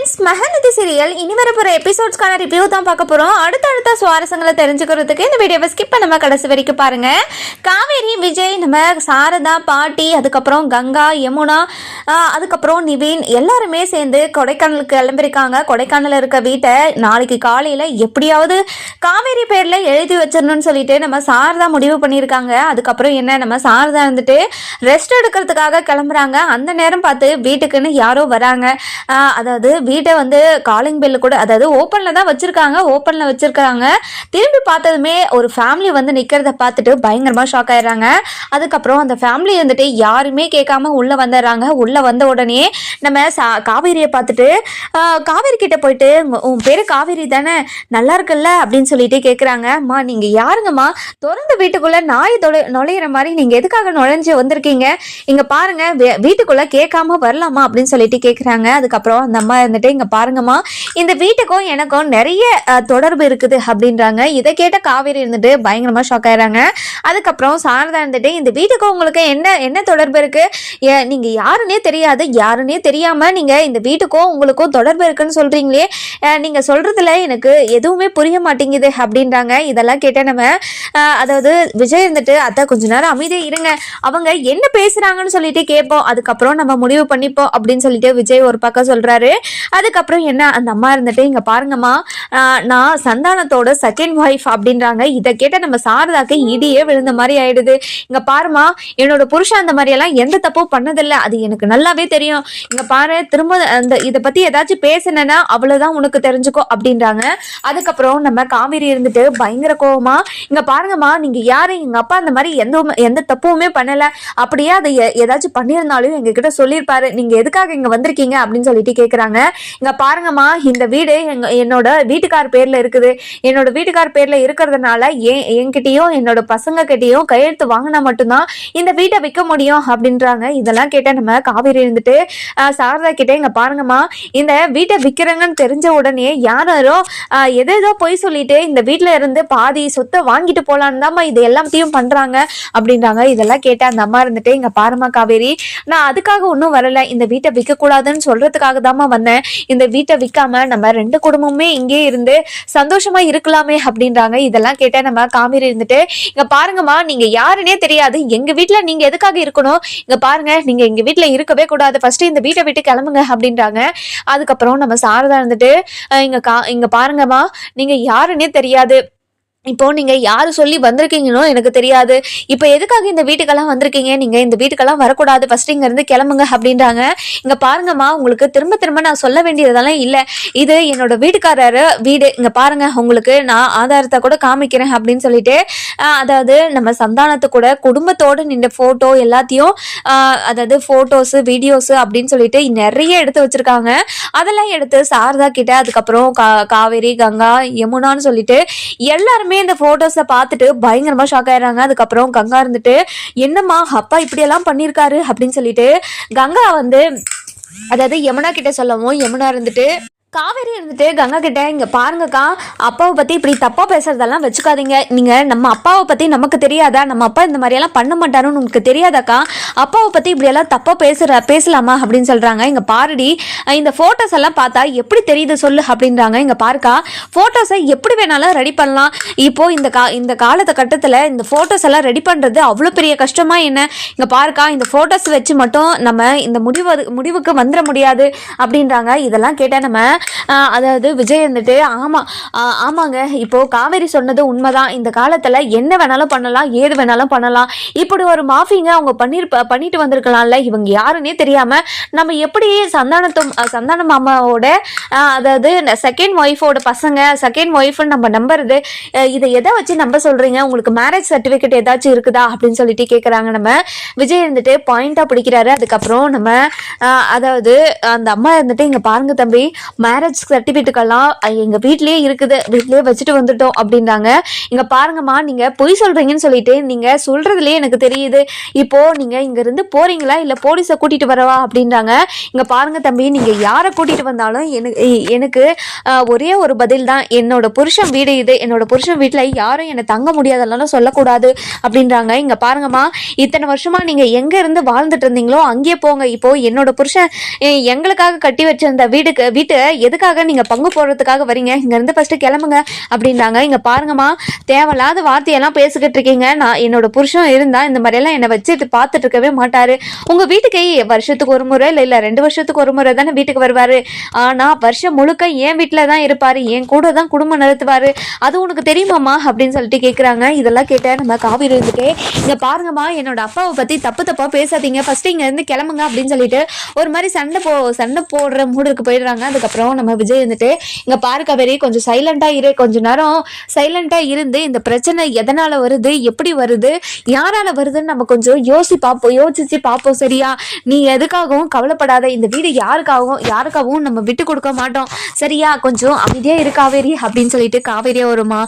Friends Mahanadi serial. இனி வரப்போகிற எபிசோட்ஸ்க்கான review தான் பார்க்க போகிறோம் அடுத்தடுத்த சுவாரஸ்யங்களை தெரிஞ்சுக்கிறதுக்கு இந்த வீடியோவை ஸ்கிப் பண்ணாம கடைசி வரைக்கும் பாருங்கள் காவேரி விஜய் நம்ம சாரதா பாட்டி அதுக்கப்புறம் கங்கா யமுனா அதுக்கப்புறம் நிவின் எல்லாருமே சேர்ந்து கொடைக்கானலுக்கு கிளம்பியிருக்காங்க. கொடைக்கானலில் இருக்க வீட்டை நாளைக்கு காலையில் எப்படியாவது காவேரி பேரில் எழுதி வச்சிடணும்னு சொல்லிட்டு நம்ம சாரதா முடிவு பண்ணியிருக்காங்க. அதுக்கப்புறம் என்ன நம்ம சாரதா இருந்துட்டு ரெஸ்ட் எடுக்கிறதுக்காக கிளம்புறாங்க. அந்த நேரம் பார்த்து வீட்டுக்குன்னு யாரோ வராங்க. அதாவது வீட்டை வந்து காலிங் பெல்லு கூட அதாவது ஓப்பனில் தான் வச்சுருக்காங்க ஓப்பனில் வச்சுருக்காங்க. திரும்பி பார்த்ததுமே ஒரு ஃபேமிலி வந்து நிற்கிறத பார்த்துட்டு பயங்கரமாக ஷாக் ஆயிடுறாங்க. அதுக்கப்புறம் அந்த ஃபேமிலி வந்துட்டு யாருமே கேட்காம உள்ளே வந்துடுறாங்க. உள்ளே வந்த உடனே நம்ம சா காவேரியை பார்த்துட்டு காவேரி கிட்டே போயிட்டு உன் பேர் காவேரி தானே? நல்லா இருக்குல்ல? அப்படின்னு சொல்லிட்டு கேட்குறாங்க அம்மா நீங்கள் யாருங்கம்மா? திறந்த வீட்டுக்குள்ளே நாய் தொலை நுழையிற மாதிரி நீங்கள் எதுக்காக நுழைஞ்சு வந்திருக்கீங்க? இங்கே பாருங்கள் வீட்டுக்குள்ளே கேட்காம வரலாமா? அப்படின்னு சொல்லிட்டு கேட்குறாங்க அதுக்கப்புறம் அந்த அம்மா இருந்துட்டு இங்கே பாருங்கம்மா. இந்த வீட்டுக்கும் எனக்கும் நிறைய தொடர்பு இருக்குது அப்படின்றாங்க. இதை கேட்ட காவேரி இருந்துட்டு பயங்கரமாக ஷாக் ஆயிடுறாங்க. அதுக்கப்புறம் சாரதா இருந்துட்டு இந்த வீட்டுக்கும் உங்களுக்கு என்ன என்ன தொடர்பு இருக்கு? ஏ- நீங்க யாருன்னே தெரியாது. யாருன்னே தெரியாம நீங்க இந்த வீட்டுக்கும் உங்களுக்கும் தொடர்பு இருக்குன்னு சொல்றீங்களே. நீங்கள் நீங்க சொல்றதுல எனக்கு எதுவுமே புரிய மாட்டேங்குது அப்படின்றாங்க. இதெல்லாம் கேட்ட நம்ம அதாவது விஜய் இருந்துட்டு அத்தை கொஞ்ச நேரம் அமைதியா இருங்க. அவங்க என்ன பேசுறாங்கன்னு சொல்லிட்டு கேட்போம். அதுக்கப்புறம் நம்ம முடிவு பண்ணிப்போம். அப்படின்னு சொல்லிட்டு விஜய் ஒரு பக்கம் சொல்றாரு. அதுக்கப்புறம் என்ன அந்த அம்மா இருந்துட்டு இங்க பாருங்கம்மா நான் சந்தானத்தோட செகண்ட் ஒய்ஃப் அப்படின்றாங்க. இதை கேட்ட நம்ம சாரதாக்கு இடியே விழுந்த மாதிரி ஆயிடுது. இங்க பாருமா என்னோட புருஷன் அந்த மாதிரி எல்லாம் எந்த தப்பும் பண்ணதில்லை. அது எனக்கு நல்லாவே தெரியும். இங்க பாரு திரும்ப அந்த இதை பத்தி ஏதாச்சும் பேசினேன்னா அவ்வளவுதான் உனக்கு தெரிஞ்சுக்கோ அப்படின்றாங்க. அதுக்கப்புறம் நம்ம காவேரி இருந்துட்டு பயங்கர கோவமா இங்க பாருங்கம்மா நீங்க யாரு? எங்க அப்பா அந்த மாதிரி எந்த எந்த தப்புமே பண்ணல. அப்படியே அதை எ- ஏதாச்சும் பண்ணியிருந்தாலும் எங்ககிட்ட சொல்லியிருப்பாரு. நீங்க எதுக்காக இங்க வந்திருக்கீங்க? அப்படின்னு சொல்லிட்டு கேக்குறாங்க. இங்க பாருங்கம்மா இந்த வீடு எங்க என்னோட வீட்டுக்கார் பேர்ல இருக்குது. என்னோட வீட்டுக்கார் பேர்ல இருக்கிறதுனால என்கிட்டயும் என்னோட பசங்க கிட்டயும் கையெழுத்து வாங்கினா மட்டும்தான் இந்த வீட்டை விற்க முடியும் அப்படின்றாங்க. இதெல்லாம் கேட்ட நம்ம காவேரி இருந்துட்டு சாரதா கிட்ட இங்க பாருங்கம்மா இந்த வீட்டை விற்கிறாங்கன்னு தெரிஞ்ச உடனே யாரோ ஆஹ், எதேதோ பொய் சொல்லிட்டு இந்த வீட்டுல இருந்து பாதி சொத்தை வாங்கிட்டு போலான்னு தாம்மா இது எல்லாத்தையும் பண்றாங்க அப்படின்றாங்க. இதெல்லாம் கேட்ட அந்த அம்மா இருந்துட்டு இங்க பாருமா காவேரி நான் அதுக்காக ஒன்றும் வரல. இந்த வீட்டை விற்க கூடாதுன்னு சொல்றதுக்காக தாம்மா வந்தேன். இந்த வீட்டை விற்காம நம்ம ரெண்டு குடும்பமுமே இங்கே இருந்து சந்தோஷமா இருக்கலாமே அப்படின்றாங்க. இதெல்லாம் கேட்ட நம்ம காமிரி இருந்துட்டு இங்க பாருங்கம்மா நீங்க யாருன்னே தெரியாது. எங்க வீட்டில் நீங்க எதுக்காக இருக்கணும்? இங்க பாருங்க நீங்க எங்க வீட்டில் இருக்கவே கூடாது. ஃபர்ஸ்ட் இந்த வீட்டை விட்டு கிளம்புங்க அப்படின்றாங்க. அதுக்கப்புறம் நம்ம சாரதா இருந்துட்டு இங்க கா இங்க பாருங்கம்மா நீங்க யாருன்னே தெரியாது. இப்போ நீங்க யாரு சொல்லி வந்திருக்கீங்களோ எனக்கு தெரியாது. இப்போ எதுக்காக இந்த வீட்டுக்கெல்லாம் வந்திருக்கீங்க? நீங்க இந்த வீட்டுக்கெல்லாம் வரக்கூடாது. ஃபர்ஸ்ட் இங்க இருந்து கிளம்புங்க அப்படின்றாங்க. இங்க பாருங்கம்மா உங்களுக்கு திரும்ப திரும்ப நான் சொல்ல வேண்டியதெல்லாம் இல்லை. இது என்னோட வீட்டுக்காரரு வீடு. இங்க பாருங்க உங்களுக்கு நான் ஆதாரத்தை கூட காமிக்கிறேன் அப்படின்னு சொல்லிட்டு அதாவது நம்ம சந்தானத்து கூட குடும்பத்தோடு நின்ற போட்டோ எல்லாத்தையும் அதாவது போட்டோஸ் வீடியோஸ் அப்படின்னு சொல்லிட்டு நிறைய எடுத்து வச்சிருக்காங்க. அதெல்லாம் எடுத்து சாரதா கிட்ட அதுக்கப்புறம் கா காவேரி கங்கா யமுனான்னு சொல்லிட்டு எல்லாருமே இந்த போட்டோஸை பார்த்துட்டு பயங்கரமா ஷாக் ஆயிடுறாங்க. அதுக்கப்புறம் கங்கா இருந்துட்டு என்னம்மா அப்பா இப்படியெல்லாம் பண்ணியிருக்காரு? அப்படின்னு சொல்லிட்டு கங்கா வந்து அதாவது யமுனா கிட்ட சொல்லவும் யமுனா இருந்துட்டு காவேரி இருந்துட்டு கங்கா கிட்ட இங்கே பாருங்கக்கா அப்பாவை பற்றி இப்படி தப்பாக பேசுறதெல்லாம் வச்சுக்காதீங்க. நீங்கள் நம்ம அப்பாவை பற்றி நமக்கு தெரியாதா? நம்ம அப்பா இந்த மாதிரியெல்லாம் பண்ண மாட்டாருன்னு உங்களுக்கு தெரியாதாக்கா? அப்பாவை பற்றி இப்படியெல்லாம் தப்பாக பேசுகிற பேசலாமா? அப்படின்னு சொல்கிறாங்க இங்கே பாருடி இந்த ஃபோட்டோஸ் எல்லாம் பார்த்தா எப்படி தெரியுது சொல்லு? அப்படின்றாங்க. இங்கே பாருக்கா ஃபோட்டோஸை எப்படி வேணாலும் ரெடி பண்ணலாம். இப்போது இந்த கா இந்த காலத்து கட்டத்தில் இந்த ஃபோட்டோஸ் எல்லாம் ரெடி பண்ணுறது அவ்வளோ பெரிய கஷ்டமாக என்ன? இங்கே பாருக்கா இந்த ஃபோட்டோஸ் வச்சு மட்டும் நம்ம இந்த முடிவு முடிவுக்கு வந்துட முடியாது. அப்படின்றாங்க. இதெல்லாம் கேட்டால் நம்ம அதாவது விஜய் வந்துட்டு ஆமாம் ஆமாங்க. இப்போ காவேரி சொன்னது உண்மைதான். இந்த காலத்தில் என்ன வேணாலும் பண்ணலாம் ஏது வேணாலும் பண்ணலாம். இப்படி ஒரு மாஃபிங்க அவங்க பண்ணிருப்ப பண்ணிட்டு வந்திருக்கலாம்ல இவங்க யாருன்னே தெரியாமல் நம்ம எப்படி சந்தானத்தும் சந்தான மாமாவோட அதாவது செகண்ட் ஒய்ஃபோட பசங்க செகண்ட் ஒய்ஃப்னு நம்ம நம்புறது இதை எதை வச்சு நம்ப சொல்கிறீங்க உங்களுக்கு மேரேஜ் சர்டிஃபிகேட் ஏதாச்சும் இருக்குதா? அப்படின்னு சொல்லிட்டு கேட்குறாங்க நம்ம. விஜய் இருந்துட்டு பாயிண்டாக பிடிக்கிறாரு. அதுக்கப்புறம் நம்ம அதாவது அந்த அம்மா இருந்துட்டு இங்கே பாருங்க தம்பி மேரேஜ் சர்டிஃபிகேட்டுக்கெல்லாம் எங்கள் வீட்லேயே இருக்குது. வீட்லேயே வச்சுட்டு வந்துட்டோம் அப்படின்றாங்க. இங்கே பாருங்கம்மா நீங்கள் பொய் சொல்கிறீங்கன்னு சொல்லிட்டு நீங்கள் சொல்கிறதுலே எனக்கு தெரியுது. இப்போது நீங்கள் இங்கேருந்து போகிறீங்களா இல்லை போலீஸை கூட்டிகிட்டு வரவா? அப்படின்றாங்க. இங்கே பாருங்க தம்பி நீங்கள் யாரை கூட்டிகிட்டு வந்தாலும் எனக்கு எனக்கு ஒரே ஒரு பதில் தான். என்னோட புருஷன் வீடு இது. என்னோட புருஷன் வீட்டில் யாரும் என்னை தங்க முடியாதெல்லாம் சொல்லக்கூடாது அப்படின்றாங்க. இங்கே பாருங்கம்மா இத்தனை வருஷமாக நீங்கள் எங்கே இருந்து வாழ்ந்துட்டு இருந்தீங்களோ அங்கேயே போங்க. இப்போ என்னோட புருஷன் எங்களுக்காக கட்டி வச்சிருந்த வீடுக்கு வீட்டை எதுக்காக நீங்கள் பங்கு போடுறதுக்காக வரீங்க? இங்கேருந்து ஃபஸ்ட்டு கிளம்புங்க அப்படின்றாங்க இங்கே பாருங்கம்மா தேவையில்லாத வார்த்தையெல்லாம் பேசிக்கிட்டு இருக்கீங்க. நான் என்னோட புருஷன் இருந்தால் இந்த மாதிரியெல்லாம் என்னை வச்சுட்டு பார்த்துட்டு இருக்கவே மாட்டார். உங்கள் வீட்டுக்கு வருஷத்துக்கு ஒரு முறை இல்லை இல்லை ரெண்டு வருஷத்துக்கு ஒரு முறை தானே வீட்டுக்கு வருவார். ஆனால் வருஷம் முழுக்க என் வீட்டில் தான் இருப்பார். என் கூட தான் குடும்பம் நடத்துவார். அது உனக்கு தெரியுமாம்மா? அப்படின்னு சொல்லிட்டு கேட்குறாங்க இதெல்லாம் கேட்ட நம்ம காவிரி இருந்துட்டு இங்கே பாருங்கம்மா என்னோட அப்பாவை பற்றி தப்பு தப்பாக பேசாதீங்க. ஃபஸ்ட்டு இங்கேருந்து கிளம்புங்க அப்படின்னு சொல்லிட்டு ஒரு மாதிரி சண்டை போ சண்டை போடுற மூடுக்கு போயிடுறாங்க. அதுக்கப்புறம் நம்ம விஜய் வந்துட்டு இங்க பாரு காவேரி கொஞ்சம் சைலண்டா இரு. கொஞ்ச நேரம் சைலண்டா இருந்து இந்த பிரச்சனை எதனால வருது எப்படி வருது யாரால வருதுன்னு நம்ம கொஞ்சம் யோசி பார்ப்போம் யோசிச்சு பார்ப்போம் சரியா? நீ எதுக்காகவும் கவலைப்படாத. இந்த வீடு யாருக்காகவும் யாருக்காகவும் நம்ம விட்டு கொடுக்க மாட்டோம். சரியா? கொஞ்சம் அமைதியா இரு காவேரி அப்படின்னு சொல்லிட்டு காவேரியா ஒருமா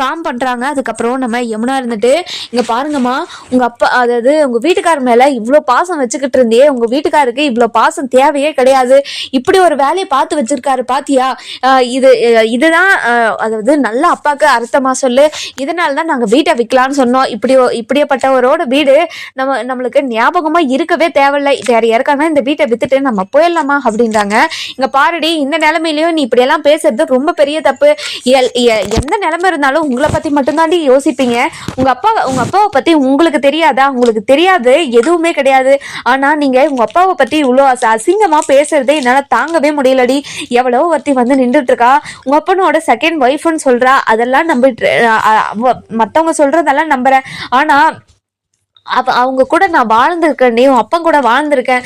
காம் பண்றாங்க. அதுக்கப்புறம் நம்ம யமுனா இருந்துட்டு இங்க பாருங்கம்மா உங்க அப்பா அதாவது உங்க வீட்டுக்கார் மேல இவ்வளோ பாசம் வச்சுக்கிட்டு இருந்தே உங்க வீட்டுக்காருக்கு இவ்வளோ பாசம் தேவையே கிடையாது. இப்படி ஒரு வேலையை பார்த்து வச்சிருக்காரு பாத்தியா? இது இதுதான் அதாவது நல்ல அப்பாவுக்கு அர்த்தமா சொல்லு. இதனால தான் நாங்கள் வீட்டை விற்கலான்னு சொன்னோம். இப்படி இப்படியேப்பட்டவரோட வீடு நம்ம நம்மளுக்கு ஞாபகமா இருக்கவே தேவையில்லை. வேற யாருக்கானா இந்த வீட்டை வித்துட்டு நம்ம போயிடலாமா அப்படின்றாங்க. இங்க பாருடி இந்த நிலைமையிலயும் நீ இப்படியெல்லாம் பேசுறது ரொம்ப பெரிய தப்பு. எல்- எந்த நிலைமை இருந்தாலும் உங்களை பத்தி மட்டும்தாண்டி யோசிப்பீங்க. உங்க அப்பா உங்க அப்பாவை பத்தி உங்களுக்கு தெரியாதா? உங்களுக்கு தெரியாது எதுவுமே கிடையாது. ஆனா நீங்க உங்க அப்பாவை பத்தி இவ்வளோ அசிங்கமா பேசுறதே என்னால தாங்கவே முடியலடி. எவ்வளோ ஒருத்தி வந்து நின்றுட்டு இருக்கா உங்க அப்பனோட செகண்ட் ஒய்ஃப்னு சொல்றா. அதெல்லாம் நம்பிட்டு மற்றவங்க மத்தவங்க சொல்றதெல்லாம் நம்புறேன். ஆனா அப்போ அவங்க கூட நான் வாழ்ந்திருக்கேன் உன் அப்பன் கூட வாழ்ந்திருக்கேன்.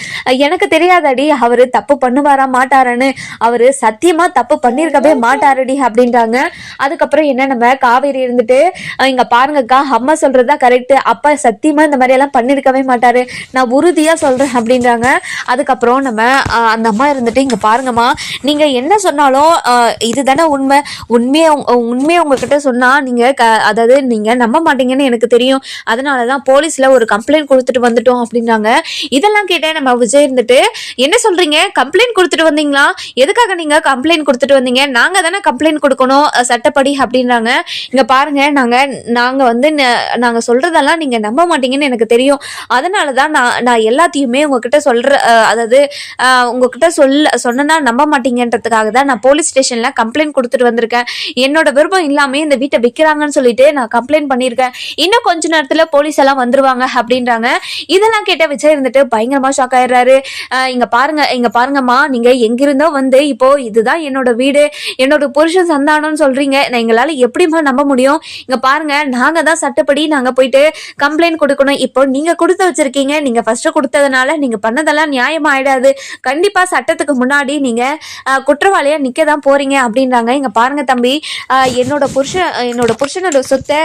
எனக்கு தெரியாதடி அவர் தப்பு பண்ணுவாரா மாட்டாரான்னு. அவர் சத்தியமாக தப்பு பண்ணியிருக்கவே மாட்டாரடி அப்படின்றாங்க. அதுக்கப்புறம் என்ன நம்ம காவேரி இருந்துட்டு இங்கே பாருங்கக்கா அம்மா சொல்கிறது தான் கரெக்டு அப்பா சத்தியமாக இந்த மாதிரியெல்லாம் பண்ணியிருக்கவே மாட்டாரு. நான் உறுதியாக சொல்கிறேன் அப்படின்றாங்க. அதுக்கப்புறம் நம்ம அந்த அம்மா இருந்துட்டு இங்கே பாருங்கம்மா நீங்கள் என்ன சொன்னாலும் இதுதானே உண்மை. உண்மையை உண்மையை உங்ககிட்ட சொன்னால் நீங்கள் க அதாவது நீங்கள் நம்ப மாட்டீங்கன்னு எனக்கு தெரியும். அதனால தான் போலீஸில் ஒரு கம்ப்ளைண்ட் கொடுத்துட்டு வந்துட்டோம் அப்படின்னாங்க. இதெல்லாம் கேட்டேன் நம்ம விஜய் இருந்துட்டு என்ன சொல்றீங்க? கம்ப்ளைண்ட் கொடுத்துட்டு வந்தீங்களா? எதுக்காக நீங்க கம்ப்ளைண்ட் கொடுத்துட்டு வந்தீங்க? நாங்க தானே கம்ப்ளைண்ட் கொடுக்கணும் சட்டப்படி அப்படின்றாங்க இங்க பாருங்க நாங்க நாங்க வந்து நாங்க சொல்றதெல்லாம் நீங்க நம்ப மாட்டீங்கன்னு எனக்கு தெரியும். அதனால தான் நான் நான் எல்லாத்தையுமே உங்ககிட்ட சொல்ற அதாவது உங்ககிட்ட சொல்ல சொன்னா நம்ப மாட்டீங்கன்றதுக்காக தான் நான் போலீஸ் ஸ்டேஷன்ல கம்ப்ளைண்ட் கொடுத்துட்டு வந்திருக்கேன். என்னோட விருப்பம் இல்லாம இந்த வீட்டை விற்கிறாங்கன்னு சொல்லிட்டு நான் கம்ப்ளைண்ட் பண்ணியிருக்கேன். இன்னும் கொஞ்ச நேரத்துல போலீஸ் எல்லாம் வந்துருவாங்க. அப்படின்றாங்க. இதெல்லாம் கேட்ட விஜய் இருந்துட்டு பயங்கரமா ஷாக் ஆயிடுறாரு. இங்க பாருங்க இங்க பாருங்கம்மா நீங்க எங்கிருந்தோ வந்து இப்போ இதுதான் என்னோட வீடு என்னோட புருஷன் சந்தானம்னு சொல்றீங்க. நான் எங்களால எப்படிம்மா நம்ப முடியும்? இங்க பாருங்க நாங்க தான் சட்டப்படி நாங்க போயிட்டு கம்ப்ளைண்ட் கொடுக்கணும். இப்போ நீங்க கொடுத்து வச்சிருக்கீங்க நீங்க ஃபர்ஸ்ட் கொடுத்ததுனால நீங்க பண்ணதெல்லாம் நியாயமா ஆயிடாது. கண்டிப்பா சட்டத்துக்கு முன்னாடி நீங்க குற்றவாளியா நிக்க தான் போறீங்க அப்படின்றாங்க. இங்க பாருங்க தம்பி என்னோட புருஷன் என்னோட புருஷனோட சொத்தை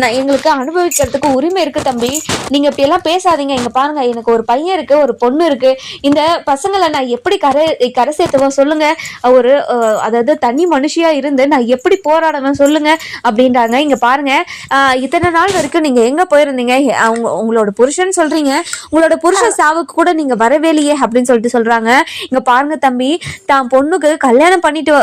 நான் எங்களுக்கு அனுபவிக்கிறதுக்கு உரிமை இருக்கு தம்பி. நீங்க இப்படி எல்லாம் பேசாதீங்க. இங்க பாருங்க எனக்கு ஒரு பையன் இருக்கு ஒரு பொண்ணு இருக்கு. இந்த பசங்களை நான் எப்படி கரை கரை சேர்த்துவோம் சொல்லுங்க. ஒரு அதாவது தனி மனுஷியா இருந்து நான் எப்படி போராடுவேன் சொல்லுங்க அப்படின்றாங்க. இங்க பாருங்க இத்தனை நாள் வரைக்கும் நீங்க எங்க போயிருந்தீங்க? அவங்க உங்களோட புருஷன் சொல்றீங்க. உங்களோட புருஷன் சாவுக்கு கூட நீங்க வரவே இல்லையே அப்படின்னு சொல்லிட்டு சொல்றாங்க. இங்க பாருங்க தம்பி தான் பொண்ணுக்கு கல்யாணம் பண்ணிட்டு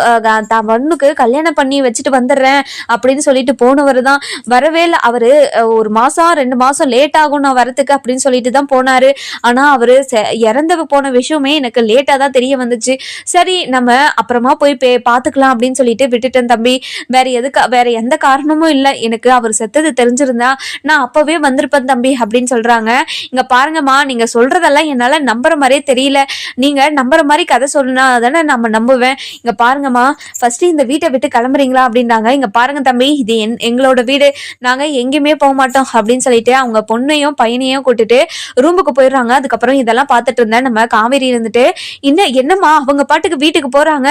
தான் பொண்ணுக்கு கல்யாணம் பண்ணி வச்சுட்டு வந்துடுறேன் அப்படின்னு சொல்லிட்டு போனவர் தான். வரவே இல்லை அவரு ஒரு மாசம் ரெண்டு மாசம் லேட்டா ஆகும் நான் வரத்துக்கு அப்படின்னு சொல்லிட்டு தான் போனாரு. ஆனா அவரு செ- இறந்து போன விஷயமே எனக்கு லேட்டா தான் தெரிய வந்துச்சு. சரி நம்ம அப்புறமா போய் பே பாத்துக்கலாம் அப்படின்னு சொல்லிட்டு விட்டுட்டேன் தம்பி. வேற எதுக்கு வேற எந்த காரணமும் இல்லை. எனக்கு அவர் செத்தது தெரிஞ்சிருந்தா நான் அப்பவே வந்திருப்பேன் தம்பி அப்படின்னு சொல்றாங்க. இங்க பாருங்கம்மா நீங்க சொல்றதெல்லாம் என்னால நம்புற மாதிரியே தெரியல. நீங்க நம்புற மாதிரி கதை சொன்னா தானே நம்ம நம்புவேன். இங்க பாருங்கம்மா ஃபர்ஸ்ட் இந்த வீட்டை விட்டு கிளம்புறீங்களா அப்படின்றாங்க இங்க பாருங்க தம்பி இது என் எங்களோட வீடு. நாங்க எங்கேயுமே போக மாட்டோம் அப்படின்னு சொல்லிட்டு அவங்க பொண்ணு பொண்ணையும் பையனையும் கூட்டிட்டு ரூமுக்கு போயிடுறாங்க. அதுக்கப்புறம் இதெல்லாம் பார்த்துட்டு இருந்தேன். நம்ம காவேரி இருந்துட்டு இன்னும் என்னம்மா? அவங்க பாட்டுக்கு வீட்டுக்கு போறாங்க.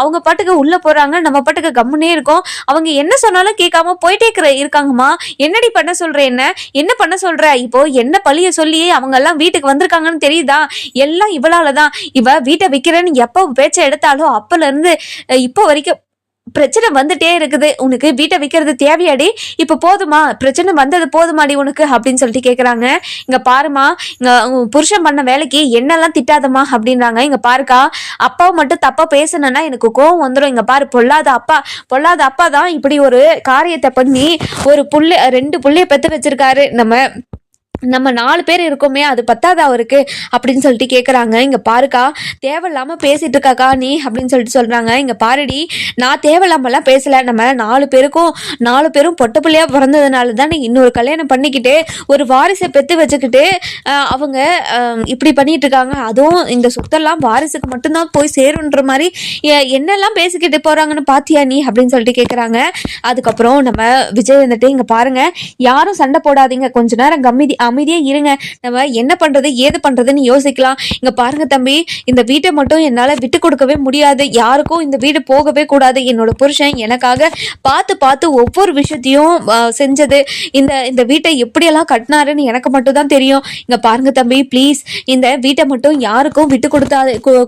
அவங்க பாட்டுக்கு உள்ள போறாங்க. நம்ம பாட்டுக்கு கம்முனே இருக்கோம். அவங்க என்ன சொன்னாலும் கேட்காம போயிட்டே இருக்கிற இருக்காங்கம்மா. என்னடி பண்ண சொல்ற என்ன? என்ன பண்ண சொல்ற? இப்போ என்ன பழிய சொல்லி அவங்க எல்லாம் வீட்டுக்கு வந்திருக்காங்கன்னு தெரியுதா? எல்லாம் இவளாலதான் இவ வீட்டை விற்கிறேன்னு எப்போ பேச்ச எடுத்தாலும் அப்பல இருந்து இப்போ வரைக்கும் பிரச்சனை வந்துட்டே இருக்குது. உனக்கு வீட்டை விற்கிறது தேவையாடி? இப்போ போதுமா? பிரச்சனை வந்தது போதுமாடி உனக்கு? அப்படின்னு சொல்லிட்டு கேட்குறாங்க இங்கே பாருமா இங்கே புருஷன் பண்ண வேலைக்கு என்னெல்லாம் திட்டாதம்மா அப்படின்றாங்க. இங்கே பாருக்கா அப்பாவை மட்டும் தப்பாக பேசணுன்னா எனக்கு கோவம் வந்துடும் இங்கே பாரு பொல்லாத அப்பா பொல்லாத அப்பா தான் இப்படி ஒரு காரியத்தை பண்ணி ஒரு புள்ளை ரெண்டு புள்ளைய பெற்று வச்சிருக்காரு. நம்ம நம்ம நாலு பேர் இருக்கோமே அது பத்தாதா அவருக்கு? அப்படின்னு சொல்லிட்டு கேட்குறாங்க இங்கே பாருக்கா தேவையில்லாமல் பேசிகிட்டு இருக்காக்கா நீ? அப்படின்னு சொல்லிட்டு சொல்கிறாங்க இங்கே பாருடி நான் தேவையில்லாமலாம் பேசலை. நம்ம நாலு பேருக்கும் நாலு பேரும் பொட்ட பிள்ளையாக பிறந்ததுனால தான் இன்னொரு கல்யாணம் பண்ணிக்கிட்டு ஒரு வாரிசை பெற்று வச்சுக்கிட்டு அவங்க இப்படி பண்ணிகிட்டு இருக்காங்க. அதுவும் இந்த சொத்தெல்லாம் வாரிசுக்கு மட்டும்தான் போய் சேருன்ற மாதிரி என்னெல்லாம் பேசிக்கிட்டு போகிறாங்கன்னு பாத்தியா நீ? அப்படின்னு சொல்லிட்டு கேட்குறாங்க அதுக்கப்புறம் நம்ம விஜய் வந்துட்டு இங்கே பாருங்கள் யாரும் சண்டை போடாதீங்க. கொஞ்ச நேரம் கம்மிதி அமைதியா இருங்க. நம்ம என்ன பண்றது ஏது பண்றதுன்னு யோசிக்கலாம். இங்க பாருங்க தம்பி இந்த வீட்டை மட்டும் என்னால விட்டு கொடுக்கவே முடியாது. யாருக்கும் இந்த வீடு போகவே கூடாது. என்னோட புருஷன் எனக்காக பார்த்து பார்த்து ஒவ்வொரு விஷயத்தையும் செஞ்சது. இந்த இந்த வீட்டை எப்படியெல்லாம் கட்டினாருன்னு எனக்கு மட்டும் தான் தெரியும். இங்க பாருங்க தம்பி ப்ளீஸ் இந்த வீட்டை மட்டும் யாருக்கும் விட்டு கொடுத்தா